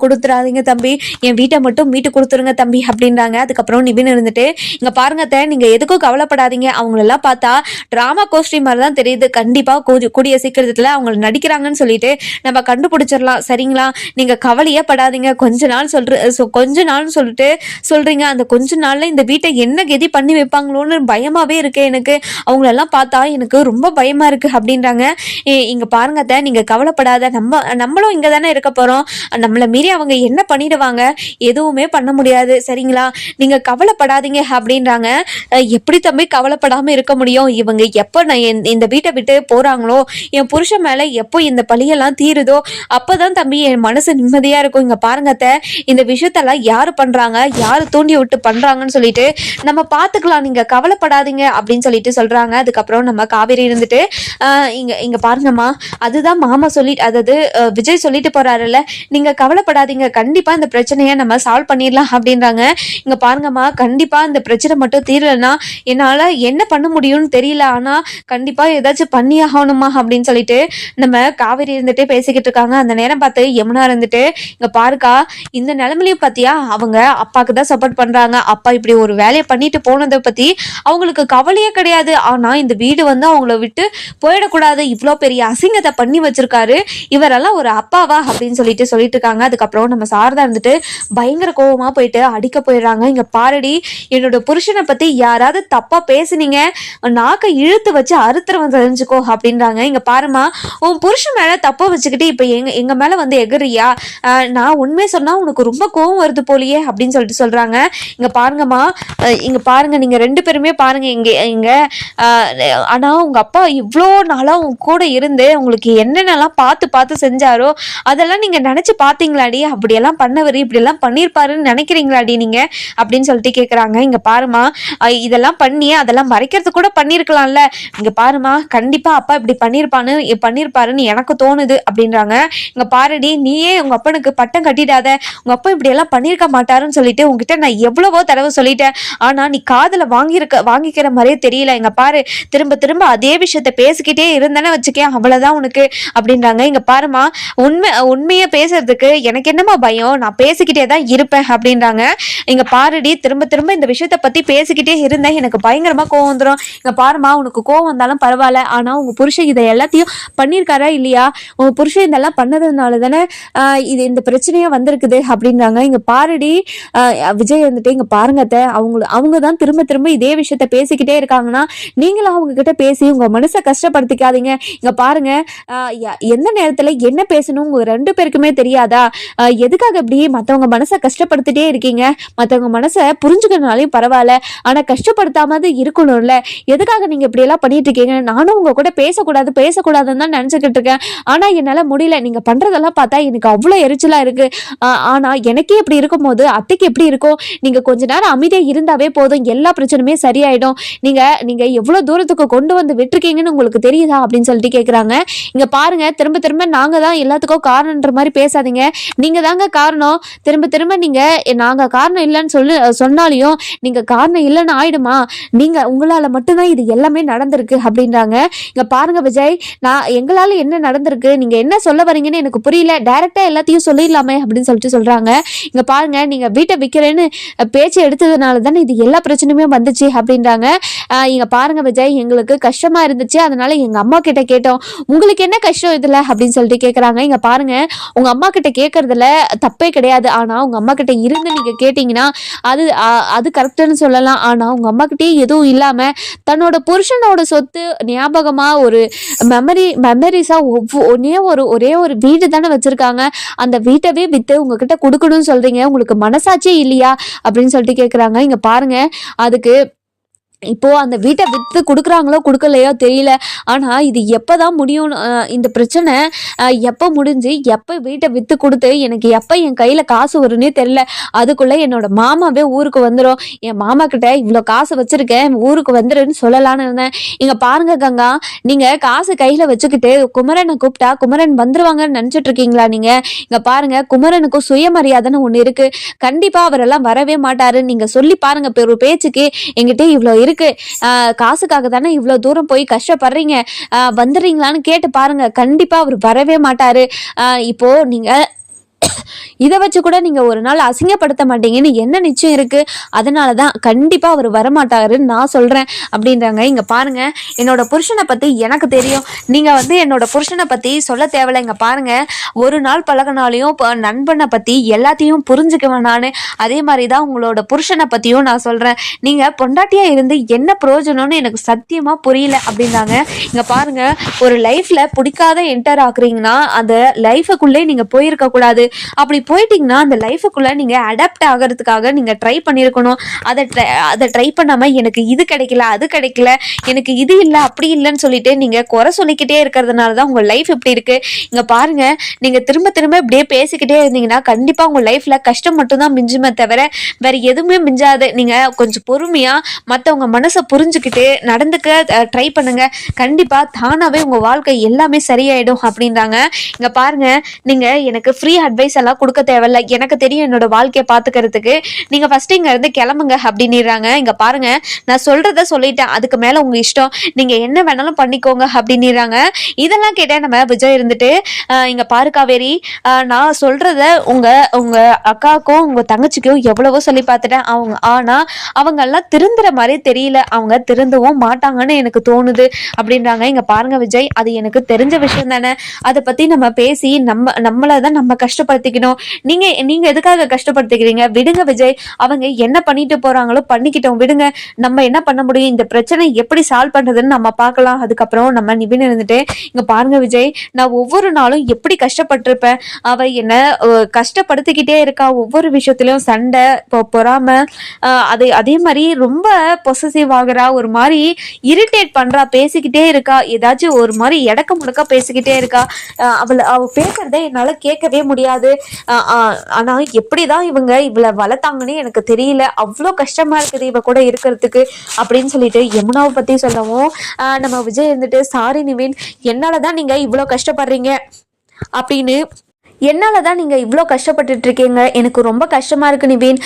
கொடுத்துறாதீங்க தம்பி. என் வீட்டை மட்டும் மீட்டு கொடுத்துருங்க தம்பி அப்படின்றாங்க. அதுக்கப்புறம் நிவின் இருந்துட்டு இங்க பாருங்க அத்தை, நீங்க எதுக்கும் கவலைப்படாதீங்க. அவங்களெல்லாம் பார்த்தா ட்ராமா கோஷ்டி மாதிரி தான் தெரியுது. கண்டிப்பா கூ- கூடிய சீக்கிரத்துல அவங்க நடிக்கிறாங்கன்னு சொல்லிட்டு நம்ம கண்டுபிடிச்சிடலாம். சரிங்களா? நீங்க கவலையே படாதீங்க. கொஞ்ச நாள் சொல்ற கொஞ்ச நாள்னு சொல்லிட்டு சொல்றீங்க. அந்த கொஞ்ச நாள்ல இந்த வீட்டை என்ன கெதி பண்ணி வைப்பாங்களோன்னு பயமாவே இருக்கு எனக்கு. அவங்களெல்லாம் பார்த்தா எனக்கு ரொம்ப பயமா இருக்கு அப்படின்றாங்க. இங்கே இங்க பாருங்க அத்தை, நீங்க கவலைப்படாத. நம்ம நம்மளும் இங்க தானே இருக்க போறோம். நம்மள மீறி அவங்க என்ன பண்ணிடுவாங்க? எதுவுமே பண்ண முடியாது. சரிங்களா? நீங்க கவலைப்படாதீங்க அப்படின்றாங்க. எப்படி தம்பி கவலைப்படாம இருக்க முடியும்? இவங்க எப்போ நான் இந்த- இந்த வீட்டை விட்டு போறாங்களோ என் புருஷன் மேல எப்போ இந்த பழியெல்லாம் தீருதோ அப்பதான் தம்பி என் மனசு நிம்மதியா இருக்கும். இங்க பாருங்க அத்தை, இந்த விஷயத்தெல்லாம் யாரு பண்றாங்க? யாரு தூண்டி விட்டு பண்றாங்கன்னு சொல்லிட்டு நம்ம பாத்துக்கலாம். நீங்க கவலைப்படாதீங்க அப்படின்னு சொல்லிட்டு சொல்றாங்க. அதுக்கப்புறம் நம்ம காவேரி இருந்துட்டு இங்கே இங்க இங்க பாருங்கம்மா. அதுதான் மாமா சொல்லி அதாவது விஜய் சொல்லிட்டு போறாருல்ல. நீங்க கவலைப்படாதீங்க. கண்டிப்பா இந்த பிரச்சனையை நம்ம சால்வ் பண்ணிடலாம் அப்படின்றாங்க. இங்க பாருங்கம்மா கண்டிப்பா இந்த பிரச்சனை மட்டும் தீரலைன்னா என்னால என்ன பண்ண முடியும்னு தெரியல. ஆனா கண்டிப்பா ஏதாச்சும் பண்ணி ஆகணுமா அப்படின்னு சொல்லிட்டு நம்ம காவேரி இருந்துட்டு பேசிக்கிட்டு இருக்காங்க. அந்த நேரம் பார்த்து யமுனா இருந்துட்டு இங்க பாருக்கா இந்த நிலைமையிலையும் பார்த்தியா? அவங்க அப்பாக்கு தான் சப்போர்ட் பண்றாங்க. அப்பா இப்படி ஒரு வேலையை பண்ணிட்டு போனதை பத்தி அவங்களுக்கு கவலையே கிடையாது. ஆனா இந்த வீடு வந்து அவங்கள விட்டு போயிடக்கூடாது. இவ்வளோ பெரிய அசிங்கத்தை பண்ணி வச்சிருக்காரு. இவரெல்லாம் ஒரு அப்பாவா? அப்படின்னு சொல்லிட்டு சொல்லிட்டு இருக்காங்க. அதுக்கப்புறம் நம்ம சாரதா இருந்துட்டு பயங்கர கோபமா போயிட்டு அடிக்க போயிடுறாங்க. இங்க பாருடி என்னோட புருஷனை பத்தி யாராவது தப்பா பேசுனீங்க. நாக்கை இழுத்து வச்சு அறுத்துறவன் தெரிஞ்சுக்கோ அப்படின்றாங்க. இங்க பாருமா உன் புருஷன் மேல தப்பா வச்சுக்கிட்டு இப்ப எங்க எங்க மேல வந்து எகிறியா? நான் உண்மையை சொன்னா உனக்கு ரொம்ப கோவம் வருது போலியே அப்படின்னு சொல்லிட்டு சொல்றாங்க. இங்க பாருங்கம்மா இங்கே இங்க பாருங்க நீங்க ரெண்டு பேருமே பாருங்க இங்க இங்க. ஆனால் ஆனா உங்க அப்பா இவ்வளோ நாளா உங்க கூட இருந்து உங்களுக்கு என்னென்னலாம் பார்த்து பார்த்து செஞ்சாரோ அதெல்லாம் நீங்க நினைச்சு பாத்தீங்களாடி அப்படியெல்லாம் பண்ணவர் இப்படியெல்லாம் பண்ணியிருப்பாருன்னு நினைக்கிறீங்களாடி நீங்க? அப்படின்னு சொல்லிட்டு கேக்குறாங்க. இங்க பாருமா இதெல்லாம் பண்ணி அதெல்லாம் மறைக்கிறது கூட பண்ணியிருக்கலாம்ல. இங்க பாருமா கண்டிப்பா அப்பா இப்படி பண்ணி பண்ணியிருப்பான்னு பண்ணியிருப்பாருன்னு எனக்கு தோணுது அப்படின்றாங்க. இங்க பாருடி நீயே உங்க அப்பனுக்கு பட்டம் கட்டிடாத. உங்க அப்பா இப்படி எல்லாம் பண்ணியிருக்க மாட்டாருன்னு சொல்லிட்டு உங்ககிட்ட நான் எவ்வளவோ தடவை சொல்லிட்டேன். ஆனா நீ காதில் வாங்கியிருக்க வாங்கிக்கிற மாதிரியே தெரியல. இங்க பாரு திரும்ப திரும்ப அதே விஷயத்த பேசிக்கிட்டே இருந்தேன்னு வச்சுக்கேன் அவ்வளவுதான் உனக்கு அப்படின்றாங்க. இங்க பாருமா உண்மை உண்மையை பேசுறதுக்கு எனக்கு என்னமா பயம்? நான் பேசிக்கிட்டே தான் இருப்பேன் அப்படின்றாங்க. இங்க பாருடி திரும்ப திரும்ப இந்த விஷயத்த பத்தி பேசிக்கிட்டே இருந்தேன். எனக்கு பயங்கரமா கோவம் வந்துடும் இங்க பாருமா உனக்கு கோவம் வந்தாலும் பரவாயில்ல. ஆனா உங்க புருஷன் இதை எல்லாத்தையும் பண்ணியிருக்காரா இல்லையா? உங்க புருஷன் இதெல்லாம் பண்ணதுனால தானே ஆஹ் இது இந்த பிரச்சனையா வந்திருக்குது அப்படின்றாங்க. இங்க பாருடி ஆஹ் விஜய் வந்துட்டு இங்க பாருங்க அவங்க அவங்க தான் திரும்ப திரும்ப இதே விஷயத்த பேசிக்கிட்டே இருக்காங்கன்னா நீங்களும் அவங்க கிட்ட பேசி உங்க மனசை கஷ்டப்படுத்திக்காதீங்க. இங்க பாருங்க எந்த நேரத்துல என்ன பேசணும் உங்க ரெண்டு பேருக்குமே தெரியாதா? எதுக்காக இப்படி மத்தவங்க மனசை கஷ்டப்படுத்திட்டே இருக்கீங்க? மத்தவங்க மனசை புரிஞ்சுக்கிறனாலையும் பரவாயில்ல. ஆனா கஷ்டப்படுத்தாம இருக்கணும்ல. எதுக்காக நீங்க இப்படி எல்லாம் பண்ணிட்டு இருக்கீங்க நானும் உங்க கூட பேசக்கூடாது. பண்ணக்கூடாது பேசக்கூடாதுன்னு தான் நினச்சிக்கிட்டு இருக்கேன். ஆனால் என்னால் முடியல. நீங்கள் பண்ணுறதெல்லாம் பார்த்தா எனக்கு அவ்வளோ எரிச்சலாக இருக்குது ஆனால் எனக்கே இப்படி இருக்கும்போது அத்தைக்கு எப்படி இருக்கும் நீங்கள் கொஞ்ச நேரம் அமைதியாக இருந்தாவே போதும். எல்லா பிரச்சனையுமே சரியாயிடும். நீங்கள் நீங்கள் எவ்வளோ தூரத்துக்கு கொண்டு வந்து விட்டுருக்கீங்கன்னு உங்களுக்கு தெரியுதா? அப்படின்னு சொல்லிட்டு கேட்குறாங்க இங்கே பாருங்கள் திரும்ப திரும்ப நாங்கள் தான் எல்லாத்துக்கும் காரணன்ற மாதிரி பேசாதீங்க. நீங்கள் தாங்க காரணம். திரும்ப திரும்ப நீங்கள் நாங்கள் காரணம் இல்லைன்னு சொல்லி சொன்னாலையும் நீங்கள் காரணம் இல்லைன்னு ஆயிடுமா? நீங்கள் உங்களால் மட்டும்தான் இது எல்லாமே நடந்திருக்கு அப்படின்றாங்க. இங்கே பாருங்க விஜய் நான் எங்களால் என்ன நடந்திருக்கு நீங்கள் என்ன சொல்ல வரீங்கன்னு எனக்கு புரியல. டைரெக்டாக எல்லாத்தையும் சொல்லிடலாமே அப்படின்னு சொல்லிட்டு சொல்கிறாங்க இங்கே பாருங்கள் நீங்கள் வீட்டை விற்கிறேன்னு பேச்சு எடுத்ததுனால தானே இது எல்லா பிரச்சனையுமே வந்துச்சு அப்படின்றாங்க. இங்கே பாருங்கள் விஜய் எங்களுக்கு கஷ்டமாக இருந்துச்சு. அதனால எங்கள் அம்மா கிட்ட கேட்டோம். உங்களுக்கு என்ன கஷ்டம் இதில்? அப்படின்னு சொல்லிட்டு கேட்குறாங்க இங்கே பாருங்கள் உங்கள் அம்மா கிட்ட கேட்குறதுல தப்பே கிடையாது. ஆனால் உங்கள் அம்மா கிட்ட இருந்து நீங்கள் கேட்டிங்கன்னா அது அது கரெக்டுன்னு சொல்லலாம். ஆனால் உங்கள் அம்மா கிட்டயே எதுவும் இல்லாமல் தன்னோட புருஷனோட சொத்து ஞாபகமாக ஒரு மெமரி மெமரிஸா ஒவ்வொன்னே ஒரு ஒரே ஒரு வீடு தானே வச்சிருக்காங்க. அந்த வீட்டவே வித்து உங்ககிட்ட கொடுக்கணும்னு சொல்றீங்க. உங்களுக்கு மனசாட்சியே இல்லையா? அப்படின்னு சொல்லிட்டு கேக்குறாங்க. இங்க பாருங்க. அதுக்கு இப்போ அந்த வீட்டை விற்று கொடுக்குறாங்களோ கொடுக்கலையோ தெரியல. ஆனால் இது எப்போ தான் முடியும் இந்த பிரச்சனை எப்போ முடிஞ்சு எப்போ வீட்டை விற்று கொடுத்து எனக்கு எப்போ என் கையில் காசு வரும்னே தெரியல. அதுக்குள்ளே என்னோட மாமாவே ஊருக்கு வந்துடும் என் மாமா கிட்ட இவ்வளோ காசு வச்சுருக்கேன் ஊருக்கு வந்துருன்னு சொல்லலான்னு இருந்தேன். இங்கே பாருங்க கங்கா நீங்கள் காசு கையில் வச்சுக்கிட்டு குமரனை கூப்பிட்டா குமரன் வந்துருவாங்கன்னு நினச்சிட்டு இருக்கீங்களா நீங்கள் இங்கே பாருங்கள் குமரனுக்கும் சுயமரியாதைன்னு ஒன்று இருக்குது கண்டிப்பாக அவரெல்லாம் வரவே மாட்டார் நீங்கள் சொல்லி பாருங்க இப்ப ஒரு பேச்சுக்கு. எங்கிட்ட இவ்வளோ இரு இருக்கு. காசுக்காக தானே இவ்வளோ தூரம் போய் கஷ்டப்படுறீங்க. வந்துடுறீங்களான்னு கேட்டு பாருங்க. கண்டிப்பாக அவர் வரவே மாட்டார். இப்போது நீங்கள் இதை வச்சு கூட நீங்கள் ஒரு நாள் அசிங்கப்படுத்த மாட்டீங்கன்னு என்ன நிச்சயம் இருக்குது அதனால தான் கண்டிப்பாக அவர் வரமாட்டாருன்னு நான் சொல்கிறேன் அப்படின்றாங்க. இங்கே பாருங்கள் என்னோட புருஷனை பற்றி எனக்கு தெரியும். நீங்கள் வந்து என்னோட புருஷனை பற்றி சொல்ல தேவையில்ல. இங்கே பாருங்கள் ஒரு நாள் பழகினாலையும் இப்போ நண்பனை பற்றி எல்லாத்தையும் புரிஞ்சுக்குவேன் நான். அதே மாதிரி தான் உங்களோட புருஷனை பற்றியும் நான் சொல்கிறேன் நீங்கள் பொண்டாட்டியாக இருந்து என்ன பிரயோஜனம்னு எனக்கு சத்தியமாக புரியல அப்படின்றாங்க. இங்கே பாருங்க. ஒரு லைஃப்பில் பிடிக்காத என்டர் ஆக்குறீங்கன்னா அந்த லைஃபுக்குள்ளே நீங்கள் போயிருக்கக்கூடாது அப்படி போயிட்டீங்கன்னா அந்த லைஃபுக்குள்ளே நீங்கள் அடாப்ட் ஆகிறதுக்காக நீங்கள் ட்ரை பண்ணியிருக்கணும் அதை ட்ரை அதை ட்ரை பண்ணாமல் எனக்கு இது கிடைக்கல அது கிடைக்கல எனக்கு இது இல்லை அப்படி இல்லைன்னு சொல்லிட்டு நீங்கள் குறை சொல்லிக்கிட்டே இருக்கிறதுனால தான் உங்கள் லைஃப் இப்படி இருக்குது இங்கே பாருங்கள் நீங்கள் திரும்ப திரும்ப இப்படியே பேசிக்கிட்டே இருந்தீங்கன்னா கண்டிப்பாக உங்கள் லைஃப்பில் கஷ்டம் மட்டும்தான் மிஞ்சுமே தவிர வேறு எதுவுமே மிஞ்சாது. நீங்கள் கொஞ்சம் பொறுமையாக மற்றவங்க மனசை புரிஞ்சுக்கிட்டு நடந்துக்க ட்ரை பண்ணுங்க. கண்டிப்பாக தானாகவே உங்கள் வாழ்க்கை எல்லாமே சரியாயிடும் அப்படின்றாங்க. இங்கே பாருங்க நீங்கள் எனக்கு ஃப்ரீ அட்வைஸ் எல்லாம் கொடுக்க தேவையில்ல. எனக்கு தெரியும் என்னோட வாழ்க்கையை பார்த்துக்கிறதுக்கு. நீங்கள் இங்க இங்கேருந்து கிளம்புங்க அப்படின்னுறாங்க. இங்கே பாருங்க நான் சொல்கிறத சொல்லிட்டேன். அதுக்கு மேலே உங்கள் இஷ்டம். நீங்கள் என்ன வேணாலும் பண்ணிக்கோங்க அப்படின்னுறாங்க. இதெல்லாம் கேட்டா நம்ம விஜய் இருந்துட்டு இங்க பாரு காவேரி. நான் சொல்றத உங்க உங்க அக்காவுக்கும் உங்க தங்கச்சிக்கும் எவ்வளவோ சொல்லி பார்த்துட்டேன். அவங்க ஆனா அவங்க எல்லாம் திருந்துற மாதிரி தெரியல. அவங்க திருந்தவும் மாட்டாங்கன்னு எனக்கு தோணுது. அப்படின்றாங்க. இங்க பாருங்க விஜய் அது எனக்கு தெரிஞ்ச விஷயம் தானே. அதை பத்தி நம்ம பேசி நம்ம நம்மளை தான் நம்ம கஷ்டப்படுத்திக்கணும். நீங்க நீங்க எதுக்காக கஷ்டப்படுத்திக்கிறீங்க? விடுங்க விஜய். அவங்க என்ன பண்ணிட்டு போறாங்களோ பண்ணிக்கிட்டோம். விடுங்க. நம்ம என்ன பண்ண முடியும்? இந்த பிரச்சனை எப்படி சால்வ் பண்றதுன்னு நம்ம பார்க்கலாம். அதுக்கப்புறம் நம்ம நிவின் இருந்துட்டு இங்க பாருங்க விஜய் நான் ஒவ்வொரு நாளும் எப்படி கஷ்டப்பட்டிருப்பேன். அவ என்ன கஷ்டப்படுத்திக்கிட்டே இருக்கா. ஒவ்வொரு விஷயத்துலயும் சண்டை இப்போ பொறாம அது அதே மாதிரி ரொம்ப பொசசிவ் ஆகுறா. ஒரு மாதிரி இரிட்டேட் பண்றா. பேசிக்கிட்டே இருக்கா. ஏதாச்சும் ஒரு மாதிரி இடக்க முடக்க பேசிக்கிட்டே இருக்கா. அவளை அவ பேசுறதை என்னால கேட்கவே முடியாது. அஹ், ஆனால் ஆனா எப்படிதான் இவங்க இவளை வளர்த்தாங்கன்னு எனக்கு தெரியல. அவ்வளோ கஷ்டமா இருக்குது இவ கூட இருக்கிறதுக்கு அப்படின்னு சொல்லிட்டு யமுனாவை பத்தி சொல்லவும் நம்ம விஜய் இருந்துட்டு சாரி நிவின் என்னால் தான் நீங்க இவ்வளோ கஷ்டப்படுறீங்க? அப்படின்னு என்னால் தான் நீங்கள் இவ்வளோ கஷ்டப்பட்டுட்டு இருக்கீங்க எனக்கு ரொம்ப கஷ்டமாக இருக்குது நிவீன்.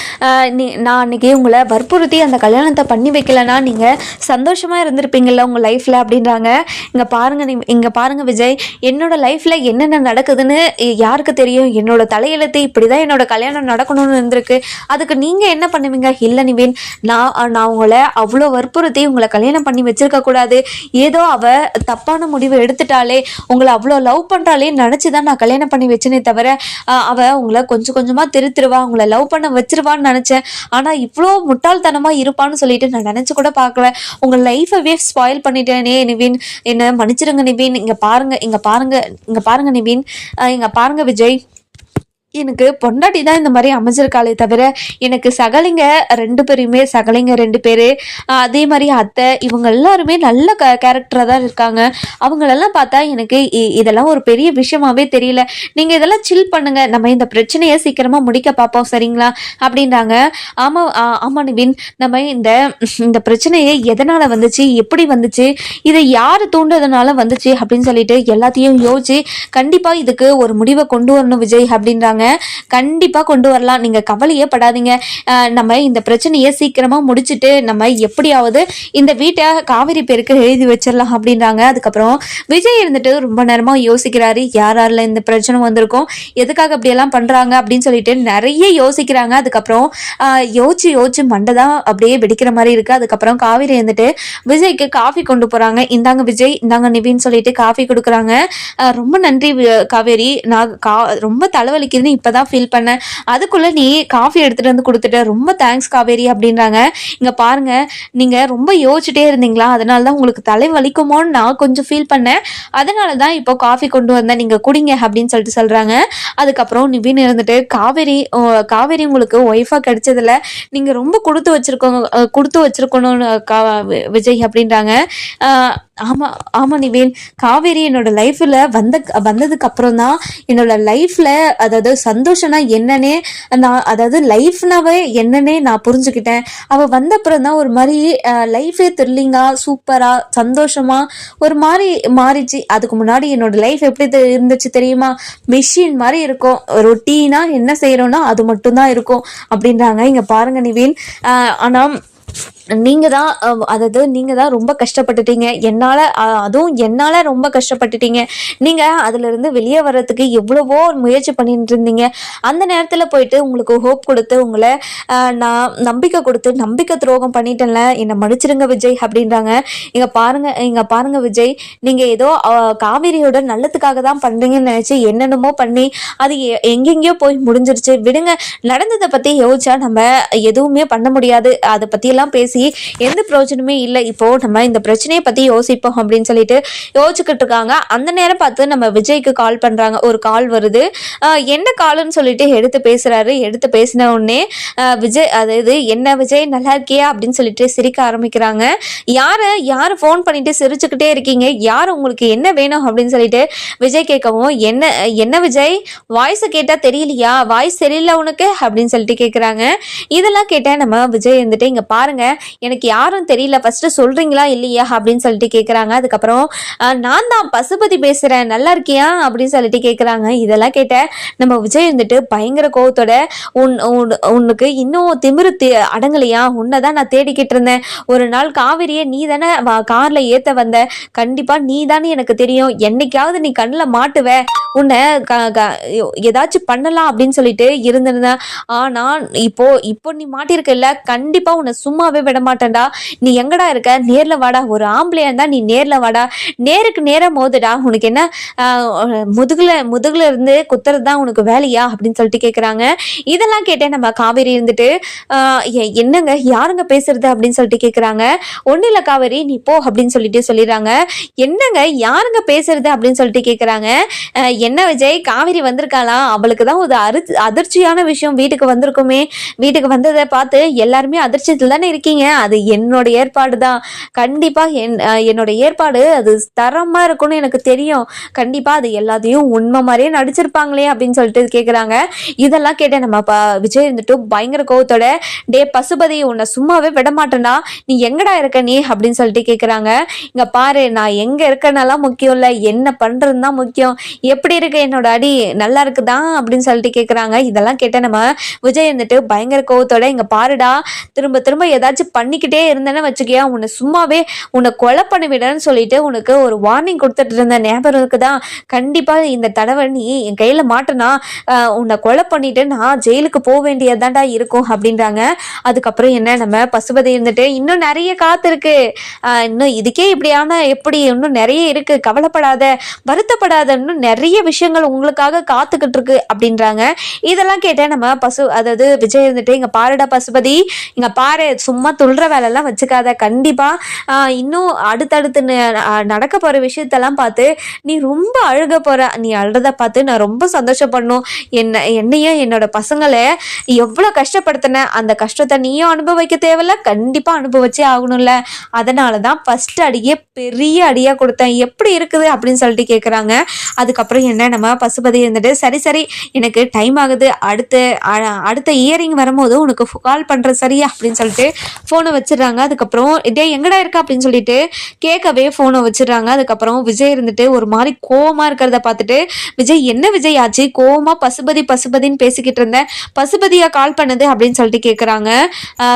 நீ நான் அன்றைக்கி உங்களை வற்புறுத்தி அந்த கல்யாணத்தை பண்ணி வைக்கலன்னா நீங்கள் சந்தோஷமாக இருந்திருப்பீங்கல்ல உங்கள் லைஃப்பில் அப்படின்றாங்க. இங்கே பாருங்கள் நீ இங்கே பாருங்கள் விஜய். என்னோடய லைஃப்பில் என்னென்ன நடக்குதுன்னு யாருக்கு தெரியும்? என்னோட தலையெழுத்து இப்படி தான் என்னோடய கல்யாணம் நடக்கணும்னு இருந்திருக்கு. அதுக்கு நீங்கள் என்ன பண்ணுவீங்க? இல்லை நிவீன் நான் நான் உங்களை அவ்வளோ வற்புறுத்தி உங்களை கல்யாணம் பண்ணி வச்சிருக்க கூடாது. ஏதோ அவள் தப்பான முடிவு எடுத்துட்டாலே உங்களை அவ்வளோ லவ் பண்ணுறாலே நினச்சி தான் நான் கல்யாணம் பண்ணி வச்சுன்னு தவிர அவள் அவ உங்களை கொஞ்சம் கொஞ்சமாக திருத்திருவா உங்களை லவ் பண்ண வச்சிருவான்னு நினச்சேன். ஆனால் இவ்வளோ முட்டாள்தனமாக இருப்பான்னு சொல்லிட்டு நான் நினச்சி கூட பார்க்கல. உங்கள் லைஃபவே ஸ்பாயில் பண்ணிட்டேனே நிவின். என்ன மன்னிச்சிருங்க நிவின். இங்கே பாருங்க இங்கே பாருங்க இங்கே பாருங்க நிவின். இங்கே பாருங்க விஜய். எனக்கு பொண்டாட்டி தான் இந்த மாதிரி அமைஞ்சிருக்காளே தவிர எனக்கு சகலிங்க ரெண்டு பேரையுமே சகலிங்க ரெண்டு பேர் அதே மாதிரி அத்தை இவங்க எல்லாருமே நல்ல க கேரக்டராக தான் இருக்காங்க. அவங்களெல்லாம் பார்த்தா எனக்கு இ- இதெல்லாம் ஒரு பெரிய விஷயமாவே தெரியல. நீங்கள் இதெல்லாம் சில் பண்ணுங்கள் நம்ம இந்த பிரச்சனையை சீக்கிரமாக முடிக்க பார்ப்போம் சரிங்களா? அப்படின்றாங்க. ஆமாம் ஆமாம் நிவின். நம்ம இந்த இந்த பிரச்சனையை எதனால் வந்துச்சு? எப்படி வந்துச்சு? இதை யார் தூண்டதுனால வந்துச்சு? அப்படின்னு சொல்லிட்டு எல்லாத்தையும் யோசிச்சு கண்டிப்பாக இதுக்கு ஒரு முடிவை கொண்டு வரணும் விஜய் அப்படின்றாங்க. கண்டிப்பாக கொண்டு வரலாம். நீங்கள் கவலையே படாதீங்க. நம்ம இந்த பிரச்சனையை சீக்கிரமாக முடிச்சுட்டு நம்ம எப்படியாவது இந்த வீட்டை காவிரி பேருக்கு எழுதி வச்சிடலாம் அப்படின்றாங்க. அதுக்கப்புறம் விஜய் இருந்துட்டு ரொம்ப நேரமாக யோசிக்கிறாரு. யார் யாரில் இந்த பிரச்சனை வந்திருக்கும்? எதுக்காக அப்படியெல்லாம் பண்ணுறாங்க அப்படின்னு சொல்லிட்டு நிறைய யோசிக்கிறாங்க. அதுக்கப்புறம் யோசிச்சு யோசிச்சு மண்டை தான் அப்படியே வெடிக்கிற மாதிரி இருக்குது அதுக்கப்புறம் காவிரி இருந்துட்டு விஜய்க்கு காஃபி கொண்டு போகிறாங்க இந்தாங்க விஜய் இந்தாங்க நிவின்னு சொல்லிட்டு காஃபி கொடுக்குறாங்க. ரொம்ப நன்றி காவேரி. நான் கா ரொம்ப தலைவலிக்குதுன்னு இப்போ தான் ஃபீல் பண்ணேன். அதுக்குள்ளே நீ காஃபி எடுத்துகிட்டு வந்து கொடுத்துட்ட. ரொம்ப தேங்க்ஸ் காவேரி அப்படின்றாங்க. இங்கே பாருங்கள் நீங்கள் ரொம்ப யோசிச்சுட்டே இருந்தீங்களா? அதனால தான் உங்களுக்கு தலை வலிக்குமோன்னு நான் கொஞ்சம் ஃபீல் பண்ணேன். அதனால தான் இப்போ காஃபி கொண்டு வந்தேன். நீங்கள் குடிங்க அப்படின்னு சொல்லிட்டு சொல்கிறாங்க அதுக்கப்புறம் நிவின் இருந்துட்டு காவேரி காவேரி உங்களுக்கு ஒய்ஃபாக கிடைச்சதில்ல நீங்கள் ரொம்ப கொடுத்து வச்சுருக்கோங்க கொடுத்து வச்சுருக்கணும்னு கா வி- விஜய் அப்படின்றாங்க. ஆமா ஆமா நிவேன் காவேரி என்னோட லைஃப்ல வந்த வந்ததுக்கு அப்புறம் தான் என்னோட லைஃப்ல அதாவது சந்தோஷம்னா என்னன்னே நான் அதாவது லைஃப்னாவே என்னன்னே நான் புரிஞ்சுக்கிட்டேன். அவ வந்த அப்புறம் தான் ஒரு மாதிரி லைஃபே த்ரில்லிங்கா சூப்பரா சந்தோஷமா ஒரு மாதிரி மாறிச்சு. அதுக்கு முன்னாடி என்னோட லைஃப் எப்படி இருந்துச்சு தெரியுமா? மிஷின் மாதிரி இருக்கும். ரொட்டீனா என்ன செய்யறோம்னா அது மட்டும்தான் இருக்கும் அப்படின்றாங்க. இங்க பாருங்க நிவேன் ஆனா நீங்க தான் அதாவது நீங்க தான் ரொம்ப கஷ்டப்பட்டுட்டீங்க. என்னால அதுவும் என்னால ரொம்ப கஷ்டப்பட்டுட்டீங்க. நீங்க அதுல இருந்து வெளியே வர்றதுக்கு எவ்வளவோ முயற்சி பண்ணிட்டு இருந்தீங்க அந்த நேரத்துல போயிட்டு உங்களுக்கு ஹோப் கொடுத்து உங்களை நான் நம்பிக்கை கொடுத்து நம்பிக்கை துரோகம் பண்ணிட்டேன்ல என்னை மன்னிச்சிருங்க விஜய் அப்படின்றாங்க. இங்க பாருங்க இங்க பாருங்க விஜய் நீங்க ஏதோ காவிரியோட காவேரியோட நல்லதுக்காக தான் பண்றீங்கன்னு நினைச்சு என்னென்னமோ பண்ணி அது எங்கெங்கயோ எங்கெங்கேயோ போய் முடிஞ்சிருச்சு. விடுங்க நடந்ததை பத்தி யோசிச்சா நம்ம எதுவுமே பண்ண முடியாது. அதை பத்தி எல்லாம் பேசி எந்த பிரயோஜனமே இல்லை. இப்போ நம்ம இந்த பிரச்சனையை பத்தி யோசிப்போம் அப்படின்னு சொல்லிட்டு யோசிச்சுக்கிட்டு இருக்காங்க. அந்த நேரம் பார்த்து நம்ம விஜய்க்கு கால் பண்றாங்க. ஒரு கால் வருது. என்ன கால்னு சொல்லிட்டு எடுத்து பேசுறாரு. எடுத்து பேசின உடனே விஜய் அதாவது என்ன விஜய் நல்லா இருக்கியா? அப்படின்னு சொல்லிட்டு சிரிக்க ஆரம்பிக்கிறாங்க. யாரு? யாரு ஃபோன் பண்ணிட்டு சிரிச்சுக்கிட்டே இருக்கீங்க? யார் உங்களுக்கு என்ன வேணும்? அப்படின்னு சொல்லிட்டு விஜய் கேட்கவும் என்ன என்ன விஜய்? வாய்ஸை கேட்டா தெரியலையா? வாய்ஸ் தெரியல உனக்கு? அப்படின்னு சொல்லிட்டு கேட்குறாங்க இதெல்லாம் கேட்டேன் நம்ம விஜய் வந்துட்டு இங்கே பாருங்கள் எனக்கு யாரும் தெரியல ஃபர்ஸ்ட் சொல்றீங்களா இல்லையா அப்படின்னு சொல்லிட்டு கேட்குறாங்க அதுக்கப்புறம் நான் தான் பசுபதி பேசுறேன் நல்லா இருக்கியா? அப்படின்னு சொல்லிட்டு கேட்குறாங்க இதெல்லாம் கேட்ட நம்ம விஜய் வந்துட்டு பயங்கர கோவத்தோட உன் உனக்கு இன்னும் திமிரு அடங்கலையா? உன்னை தான் நான் தேடிக்கிட்டு இருந்தேன். ஒரு நாள் காவிரியை நீ தானே கார்ல ஏத்த வந்த. கண்டிப்பா நீ தானே எனக்கு தெரியும். என்னைக்காவது நீ கண்ணில் மாட்டுவ. உன்னை க க ஏதாச்சும் பண்ணலாம் அப்படின்னு சொல்லிட்டு இருந்திருந்தேன். ஆனா இப்போ இப்போ நீ மாட்டிருக்கல கண்டிப்பா உன்னை சும்மாவே விட மாட்டேன்டா நீ எங்கடா இருக்க? நேர்ல வாடா. ஒரு ஆம்பளையா இருந்தா நீ நேர்ல வாடா. நேருக்கு நேரம் மோதுடா. உனக்கு என்ன முதுகுல முதுகுல இருந்து குத்துறது தான் உனக்கு வேலையா? அப்படின்னு சொல்லிட்டு கேக்குறாங்க. இதெல்லாம் கேட்டேன் நம்ம காவேரி இருந்துட்டு. என்னங்க? யாருங்க பேசுறது? அப்படின்னு சொல்லிட்டு கேக்குறாங்க. ஒன்றும் இல்ல காவேரி நீ போ அப்படின்னு சொல்லிட்டு சொல்லிடுறாங்க. என்னங்க? யாருங்க பேசுறது? அப்படின்னு சொல்லிட்டு கேக்குறாங்க. என்ன விஜய்? காவேரி வந்திருக்காளா? அவளுக்கு தான் ஒரு அரு அதிர்ச்சியான விஷயம். வீட்டுக்கு வந்திருக்குமே. வீட்டுக்கு வந்ததை பார்த்து எல்லாருமே அதிர்ச்சியத்தில் தானே இருக்கீங்க. அது என்னோட ஏற்பாடு தான். கண்டிப்பாக என் என்னோட ஏற்பாடு அது தரமாக இருக்கும்னு எனக்கு தெரியும். கண்டிப்பாக அது எல்லாத்தையும் உண்மை மாதிரியே நடிச்சிருப்பாங்களே அப்படின்னு சொல்லிட்டு கேட்குறாங்க இதெல்லாம் கேட்ட நம்ம ப விஜய் இருந்துட்டு பயங்கர கோவத்தோட டே பசுபதி உன்னை சும்மாவே விடமாட்டேன்னா நீ எங்கடா இருக்க நீ? அப்படின்னு சொல்லிட்டு கேட்குறாங்க இங்க பாரு நான் எங்க இருக்கனாலாம் முக்கியம் இல்லை. என்ன பண்ணுறது தான் முக்கியம். எப்படி இருக்கு என்னோட அடி? நல்லா இருக்குதா? அப்படின்னு சொல்லிட்டு கேட்குறாங்க இதெல்லாம் கேட்ட நம்ம விஜய் வந்துட்டு பயங்கர கோவத்தோட இங்க பாருடா. திரும்ப திரும்ப ஏதாச்சும் பண்ணிக்கிட்டே இருந்தேன்னு வச்சுக்கியா உன்னை சும்மாவே உன்னை கொலை பண்ணிவிடன்னு சொல்லிட்டு உனக்கு ஒரு வார்னிங் கொடுத்துட்டு இருந்த ஞாபகம் இருக்குதா கண்டிப்பாக இந்த தடவை நீ என் கையில் மாட்டினா உன்னை கொலை பண்ணிட்டு நான் ஜெயிலுக்கு போக வேண்டியதாண்டா இருக்கும் அப்படின்றாங்க. அதுக்கப்புறம் என்ன நம்ம பசுபதி இருந்துட்டு இன்னும் நிறைய காத்திருக்கு இன்னும் இதுக்கே இப்படியான எப்படி இன்னும் நிறைய இருக்கு. கவலைப்படாத வருத்தப்படாத இன்னும் நிறைய விஷயங்கள் உங்களுக்காக காத்துக்கிட்டு இருக்கு அப்படின்றாங்க. இதெல்லாம் கேட்டேன் நம்ம பசு அதாவது விஜய் இருந்துட்டு இங்க பாருடா பசுபதி இங்க பாரு சும்மா சொல்கிற வேலைலாம் வச்சுக்காத. கண்டிப்பாக இன்னும் அடுத்தடுத்து நடக்க போகிற விஷயத்தெல்லாம் பார்த்து நீ ரொம்ப அழுக போகிற நீ அழுறத பார்த்து நான் ரொம்ப சந்தோஷப்படணும். என்ன என்னையும் என்னோட பசங்களை எவ்வளோ கஷ்டப்படுத்தின அந்த கஷ்டத்தை நீயும் அனுபவிக்க தேவையில்ல. கண்டிப்பாக அனுபவிச்சே ஆகணும்ல. அதனால தான் ஃபஸ்ட் அடியே பெரிய அடியாக கொடுத்தேன். எப்படி இருக்குது? அப்படின்னு சொல்லிட்டு கேட்குறாங்க அதுக்கப்புறம் என்ன நம்ம பசுபதி இருந்துட்டு சரி சரி எனக்கு டைம் ஆகுது. அடுத்து அ- அடுத்த இயரிங் வரும்போது உனக்கு கால் பண்ணுறேன் சரியா? அப்படின்னு சொல்லிட்டு ஃபோனை வச்சிடுறாங்க. அதுக்கப்புறம் இதே எங்கடா இருக்கா? அப்படின்னு சொல்லிட்டு கேட்கவே ஃபோனை வச்சிடுறாங்க. அதுக்கப்புறம் விஜய் இருந்துட்டு ஒரு மாதிரி கோவமாக இருக்கிறத பார்த்துட்டு விஜய் என்ன விஜய் ஆச்சு? கோவமாக பசுபதி பசுபதின்னு பேசிக்கிட்டு இருந்தேன். பசுபதியா கால் பண்ணது? அப்படின்னு சொல்லிட்டு கேட்குறாங்க.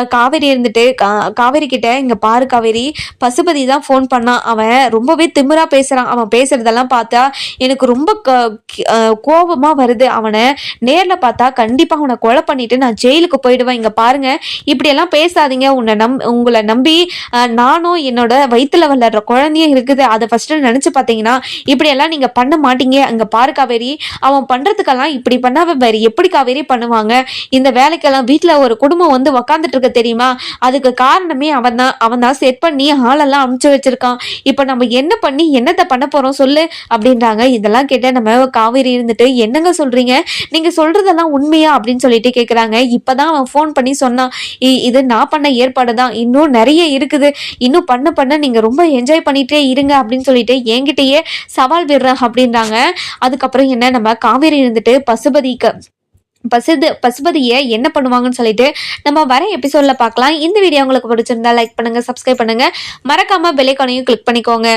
காவேரி இருந்துட்டு கா- காவேரி கிட்ட இங்கே பாரு காவேரி பசுபதி தான் ஃபோன் பண்ணான் அவன் ரொம்பவே திமிராக பேசுகிறான் அவன் பேசுறதெல்லாம் பார்த்தா எனக்கு ரொம்ப க- வருது. அவனை நேரில் பார்த்தா கண்டிப்பாக அவனை கொலை பண்ணிட்டு நான் ஜெயிலுக்கு போயிடுவேன். இங்கே பாருங்க இப்படியெல்லாம் பேசாதீங்க. உன்னை நம் உங்களை நம்பி நானும் என்னோட வயிற்றில் வளர்ற குழந்தையும் இருக்குது. அதை ஃபஸ்ட்டு நினச்சி பார்த்தீங்கன்னா இப்படியெல்லாம் நீங்கள் பண்ண மாட்டீங்க. அங்கே பாரு காவேரி அவன் பண்ணுறதுக்கெல்லாம் இப்படி பண்ணா அவன் எப்படி காவேரி பண்ணுவாங்க? இந்த வேலைக்கெல்லாம் வீட்டில் ஒரு குடும்பம் வந்து உக்காந்துட்டு இருக்க தெரியுமா? அதுக்கு காரணமே அவன் தான். அவன் தான் செட் பண்ணி ஆளெல்லாம் அமுச்சு வச்சிருக்கான். இப்போ நம்ம என்ன பண்ணி என்னத்தை பண்ண போகிறோம் சொல்லு அப்படின்றாங்க. இதெல்லாம் கேட்ட நம்ம காவேரி இருந்துட்டு என்னங்க சொல்கிறீங்க நீங்கள் சொல்கிறதெல்லாம் உண்மையா அப்படின்னு சொல்லிட்டு இப்போ தான் அவன் ஃபோன் பண்ணி சொன்னான். "இ- இது நான் பண்ண ஏற்பாடு தான். இன்னும் நிறைய இருக்குது. இன்னும் பண்ண பண்ண நீங்கள் ரொம்ப என்ஜாய் பண்ணிகிட்டே இருங்க அப்படின்னு சொல்லிட்டு என்கிட்டயே சவால் விடுறேன் அப்படின்றாங்க. அதுக்கப்புறம் என்ன நம்ம காவேரி இருந்துட்டு பசுபதிக்கு பசுது பசுபதியை என்ன பண்ணுவாங்கன்னு சொல்லிட்டு நம்ம வர எபிசோடில் பார்க்கலாம். இந்த வீடியோ உங்களுக்கு பிடிச்சிருந்தா லைக் பண்ணுங்கள் சப்ஸ்கிரைப் பண்ணுங்க. மறக்காமல் பெலைக்கானையும் கிளிக் பண்ணிக்கோங்க.